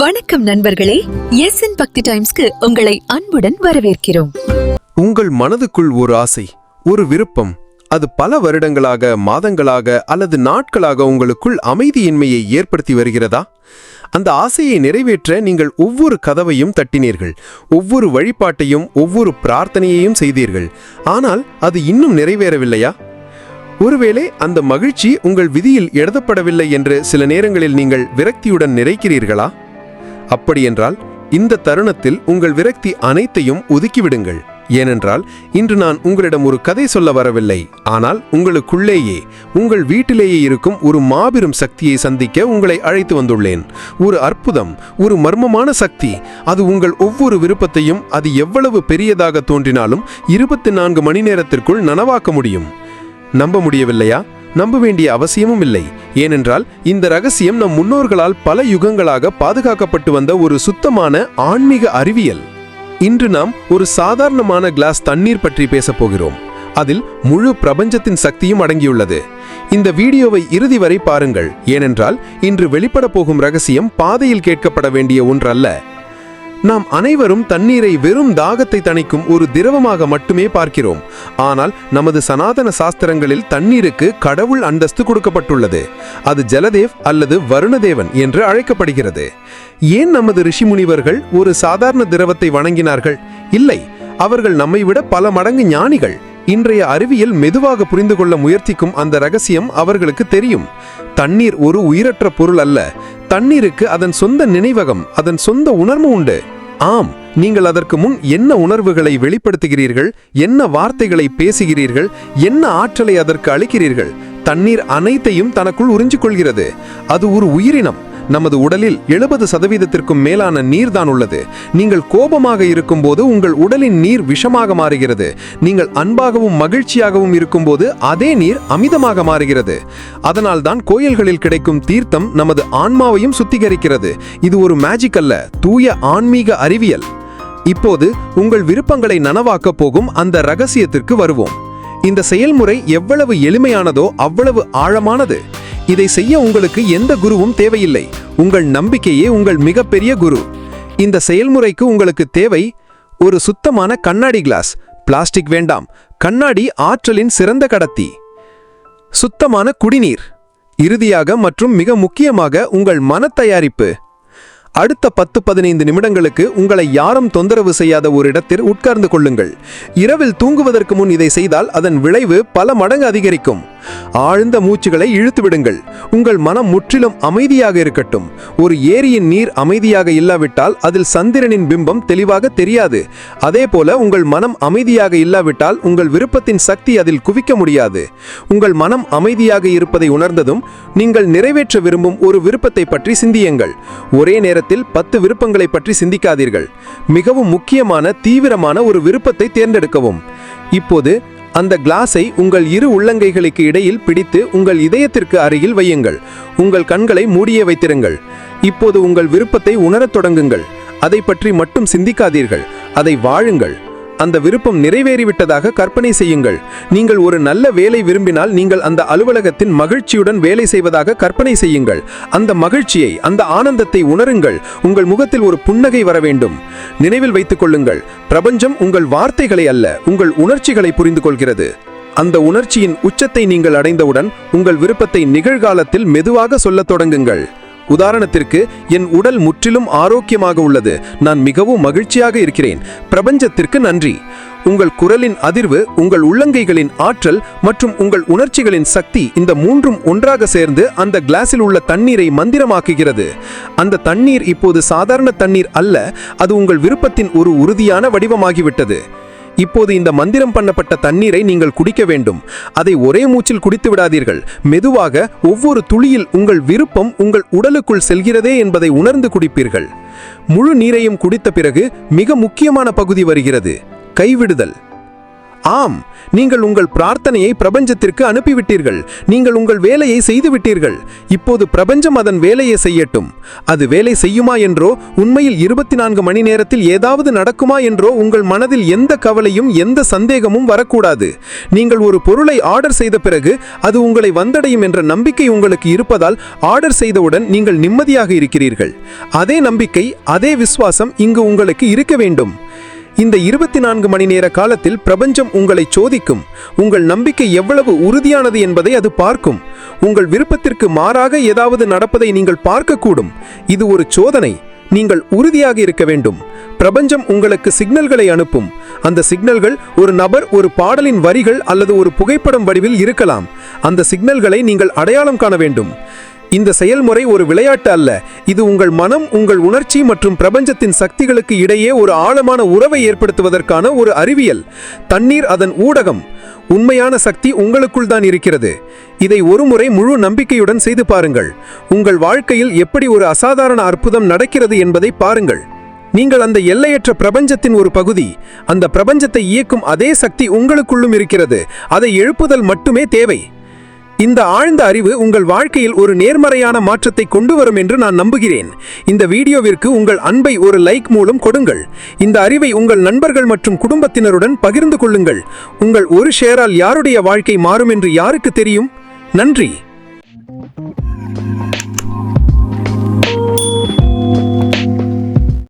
வணக்கம் நண்பர்களே. S N பக்தி டைம்ஸ்க்கு உங்களை அன்புடன் வரவேற்கிறோம். உங்கள் மனதுக்குள் ஒரு ஆசை ஒரு விருப்பம் அது பல வருடங்களாக மாதங்களாக அல்லது நாட்களாக உங்களுக்குள் அமைதியின்மையை ஏற்படுத்தி வருகிறதா? அந்த ஆசையை நிறைவேற்ற நீங்கள் ஒவ்வொரு கதவையும் தட்டினீர்கள் ஒவ்வொரு வழிபாட்டையும் ஒவ்வொரு பிரார்த்தனையையும் செய்தீர்கள். ஆனால் அது இன்னும் நிறைவேறவில்லையா? ஒருவேளை அந்த மகிழ்ச்சி உங்கள் விதியில் எழுதப்படவில்லை என்று சில நேரங்களில் நீங்கள் விரக்தியுடன் நிறைக்கிறீர்களா அப்படியென்றால் இந்த தருணத்தில் உங்கள் விரக்தி அனைத்தையும் ஒதுக்கிவிடுங்கள். ஏனென்றால் இன்று நான் உங்களிடம் ஒரு கதை சொல்ல வரவில்லை. ஆனால் உங்களுக்குள்ளேயே உங்கள் வீட்டிலேயே இருக்கும் ஒரு மாபெரும் சக்தியை சந்திக்க உங்களை அழைத்து வந்துள்ளேன். ஒரு அற்புதம் ஒரு மர்மமான சக்தி. அது உங்கள் ஒவ்வொரு விருப்பத்தையும் அது எவ்வளவு பெரியதாக தோன்றினாலும் இருபத்தி நான்கு மணி நேரத்திற்குள் நனவாக்க முடியும். நம்ப முடியவில்லையா? நம்ப வேண்டிய அவசியமும் இல்லை. ஏனென்றால் இந்த ரகசியம் நம் முன்னோர்களால் பல யுகங்களாக பாதுகாக்கப்பட்டு வந்த ஒரு சுத்தமான ஆன்மீக அறிவியல். இன்று நாம் ஒரு சாதாரணமான கிளாஸ் தண்ணீர் பற்றி பேசப் போகிறோம். அதில் முழு பிரபஞ்சத்தின் சக்தியும் அடங்கியுள்ளது. இந்த வீடியோவை இறுதி வரை பாருங்கள். ஏனென்றால் இன்று வெளிப்பட போகும் ரகசியம் பாதையில் கேட்கப்பட வேண்டிய ஒன்றல்ல. நாம் அனைவரும் தண்ணீரை வெறும் தாகத்தை தணிக்கும் ஒரு திரவமாக மட்டுமே பார்க்கிறோம். ஆனால் நமது சனாதன சாஸ்திரங்களில் தண்ணீருக்கு கடவுள் அந்தஸ்து கொடுக்கப்பட்டுள்ளது. அது ஜலதேவ் அல்லது வருணதேவன் என்று அழைக்கப்படுகிறது. ஏன் நமது ரிஷிமுனிவர்கள் ஒரு சாதாரண திரவத்தை வணங்கினார்கள்? இல்லை அவர்கள் நம்மை விட பல மடங்கு ஞானிகள். இன்றைய அறிவியல் மெதுவாக புரிந்து கொள்ள முயற்சிக்கும் அந்த ரகசியம் அவர்களுக்கு தெரியும். தண்ணீர் ஒரு உயிரற்ற பொருள் அல்ல. தண்ணீருக்கு அதன் சொந்த நினைவகம் அதன் சொந்த உணர்வு உண்டு. ஆம் நீங்கள் அதற்கு முன் என்ன உணர்வுகளை வெளிப்படுத்துகிறீர்கள் என்ன வார்த்தைகளை பேசுகிறீர்கள் என்ன ஆற்றலை அதற்கு அளிக்கிறீர்கள்? தண்ணீர் அனைத்தையும் தனக்குள் உறிஞ்சிக்கொள்கிறது அது ஒரு உயிரினம். நமது உடலில் எழுபது சதவீதத்திற்கும் மேலான நீர் தான் உள்ளது. நீங்கள் கோபமாக இருக்கும்போது உங்கள் உடலின் நீர் விஷமாக மாறுகிறது. நீங்கள் அன்பாகவும் மகிழ்ச்சியாகவும் இருக்கும்போது அதே நீர் அமிதமாக மாறுகிறது. அதனால் தான் கோயில்களில் கிடைக்கும் தீர்த்தம் நமது ஆன்மாவையும் சுத்திகரிக்கிறது. இது ஒரு மேஜிக் அல்ல தூய ஆன்மீக அறிவியல். இப்போது உங்கள் விருப்பங்களை நனவாக்கப் போகும் அந்த ரகசியத்திற்கு வருவோம். இந்த செயல்முறை எவ்வளவு எளிமையானதோ அவ்வளவு ஆழமானது. இதை செய்ய உங்களுக்கு எந்த குருவும் தேவையில்லை. உங்கள் நம்பிக்கையே உங்கள் மிகப்பெரிய குரு. இந்த செயல்முறைக்கு உங்களுக்கு தேவை ஒரு சுத்தமான கண்ணாடி கிளாஸ். பிளாஸ்டிக் வேண்டாம். கண்ணாடி ஆற்றலின் சிறந்த கடத்தி. சுத்தமான குடிநீர். இறுதியாக மற்றும் மிக முக்கியமாக உங்கள் மன தயாரிப்பு. அடுத்த பத்து பதினைந்து நிமிடங்களுக்கு உங்களை யாரும் தொந்தரவு செய்யாத ஒரு இடத்தில் உட்கார்ந்து கொள்ளுங்கள். இரவில் தூங்குவதற்கு முன் இதை செய்தால் அதன் விளைவு பல மடங்கு அதிகரிக்கும். ஆழ்ந்த மூச்சுகளை இழுத்து விடுங்கள் உங்கள் மனம் முற்றிலும் அமைதியாக இருக்கட்டும். ஒரு ஏரியின் நீர் அமைதியாக இல்லாவிட்டால் அதில் சந்திரனின் பிம்பம் தெளிவாக தெரியாது. அதே போல உங்கள் மனம் அமைதியாக இல்லாவிட்டால் உங்கள் விருப்பத்தின் சக்தி அதில் குவிக்க முடியாது. உங்கள் மனம் அமைதியாக இருப்பதை உணர்ந்ததும் நீங்கள் நிறைவேற்ற விரும்பும் ஒரு விருப்பத்தை பற்றி சிந்தியுங்கள். ஒரே நேரத்தில் பத்து விருப்பங்களை பற்றி சிந்திக்காதீர்கள். மிகவும் முக்கியமான தீவிரமான ஒரு விருப்பத்தை தேர்ந்தெடுக்கவும். இப்போது அந்த கிளாஸை உங்கள் இரு உள்ளங்கைகளுக்கு இடையில் பிடித்து உங்கள் இதயத்திற்கு அருகில் வையுங்கள். உங்கள் கண்களை மூடியே வைத்திருங்கள். இப்போது உங்கள் விருப்பத்தை உணரத் தொடங்குங்கள். அதை பற்றி மட்டும் சிந்திக்காதீர்கள். அதை வாழுங்கள். அந்த விருப்பம் நிறைவேறிவிட்டதாக கற்பனை செய்யுங்கள். நீங்கள் ஒரு நல்ல வேலை விரும்பினால் நீங்கள் அந்த அலுவலகத்தின் மகிழ்ச்சியுடன் வேலை செய்வதாக கற்பனை செய்யுங்கள். அந்த மகிழ்ச்சியை அந்த ஆனந்தத்தை உணருங்கள். உங்கள் முகத்தில் ஒரு புன்னகை வர வேண்டும். நினைவில் வைத்துக் கொள்ளுங்கள். பிரபஞ்சம் உங்கள் வார்த்தைகளை அல்ல உங்கள் உணர்ச்சிகளை புரிந்து கொள்கிறது அந்த உணர்ச்சியின் உச்சத்தை நீங்கள் அடைந்தவுடன் உங்கள் விருப்பத்தை நிகழ்காலத்தில் மெதுவாக சொல்லத் தொடங்குங்கள். உதாரணத்திற்கு என் உடல் முற்றிலும் ஆரோக்கியமாக உள்ளது. நான் மிகவும் மகிழ்ச்சியாக இருக்கிறேன். பிரபஞ்சத்திற்கு நன்றி. உங்கள் குரலின் அதிர்வு உங்கள் உள்ளங்கைகளின் ஆற்றல் மற்றும் உங்கள் உணர்ச்சிகளின் சக்தி இந்த மூன்றும் ஒன்றாக சேர்ந்து அந்த கிளாஸில் உள்ள தண்ணீரை மந்திரமாக்குகிறது. அந்த தண்ணீர் இப்போது சாதாரண தண்ணீர் அல்ல அது உங்கள் விருப்பத்தின் ஒரு உறுதியான வடிவமாகிவிட்டது. இப்போது இந்த மந்திரம் பண்ணப்பட்ட தண்ணீரை நீங்கள் குடிக்க வேண்டும். அதை ஒரே மூச்சில் குடித்து விடாதீர்கள். மெதுவாக ஒவ்வொரு துளியில் உங்கள் விருப்பம் உங்கள் உடலுக்குள் செல்கிறதே என்பதை உணர்ந்து குடிப்பீர்கள். முழு நீரையும் குடித்த பிறகு மிக முக்கியமான பகுதி வருகிறது. கைவிடுதல். ஆம் நீங்கள் உங்கள் பிரார்த்தனையை பிரபஞ்சத்திற்கு அனுப்பிவிட்டீர்கள். நீங்கள் உங்கள் வேலையை செய்துவிட்டீர்கள். இப்போது பிரபஞ்சம் அதன் வேலையை செய்யட்டும். அது வேலை செய்யுமா என்றோ உண்மையில் இருபத்தி நான்கு மணி நேரத்தில் ஏதாவது நடக்குமா என்றோ உங்கள் மனதில் எந்த கவலையும் எந்த சந்தேகமும் வரக்கூடாது. நீங்கள் ஒரு பொருளை ஆர்டர் செய்த பிறகு அது உங்களை வந்தடையும் என்ற நம்பிக்கை உங்களுக்கு இருப்பதால் ஆர்டர் செய்தவுடன் நீங்கள் நிம்மதியாக இருக்கிறீர்கள். அதே நம்பிக்கை அதே விசுவாசம் இங்கு உங்களுக்கு இருக்க வேண்டும். இந்த இருபத்தி நான்கு மணி நேர காலத்தில் பிரபஞ்சம் உங்களை சோதிக்கும். உங்கள் நம்பிக்கை எவ்வளவு உறுதியானது என்பதை அது பார்க்கும். உங்கள் விருப்பத்திற்கு மாறாக ஏதாவது நடப்பதை நீங்கள் பார்க்கக்கூடும். இது ஒரு சோதனை. நீங்கள் உறுதியாக இருக்க வேண்டும். பிரபஞ்சம் உங்களுக்கு சிக்னல்களை அனுப்பும். அந்த சிக்னல்கள் ஒரு நபர் ஒரு பாடலின் வரிகள் அல்லது ஒரு புகைப்படம் வடிவில் இருக்கலாம். அந்த சிக்னல்களை நீங்கள் அடையாளம் காண வேண்டும். இந்த செயல்முறை ஒரு விளையாட்டு அல்ல. இது உங்கள் மனம் உங்கள் உணர்ச்சி மற்றும் பிரபஞ்சத்தின் சக்திகளுக்கு இடையே ஒரு ஆழமான உறவை ஏற்படுத்துவதற்கான ஒரு அறிவியல். தண்ணீர் அதன் ஊடகம். உண்மையான சக்தி உங்களுக்குள் தான் இருக்கிறது. இதை ஒருமுறை முழு நம்பிக்கையுடன் செய்து பாருங்கள். உங்கள் வாழ்க்கையில் எப்படி ஒரு அசாதாரண அற்புதம் நடக்கிறது என்பதை பாருங்கள். நீங்கள் அந்த எல்லையற்ற பிரபஞ்சத்தின் ஒரு பகுதி. அந்த பிரபஞ்சத்தை இயக்கும் அதே சக்தி உங்களுக்குள்ளும் இருக்கிறது. அதை எழுப்புதல் மட்டுமே தேவை. இந்த ஆழ்ந்த அறிவு உங்கள் வாழ்க்கையில் ஒரு நேர்மறையான மாற்றத்தை கொண்டு வரும் என்று நான் நம்புகிறேன். இந்த வீடியோவிற்கு உங்கள் அன்பை ஒரு லைக் மூலம் கொடுங்கள். இந்த அறிவை உங்கள் நண்பர்கள் மற்றும் குடும்பத்தினருடன் பகிர்ந்து கொள்ளுங்கள். உங்கள் ஒரு ஷேரால் யாருடைய வாழ்க்கை மாறும் என்று யாருக்கு தெரியும்? நன்றி.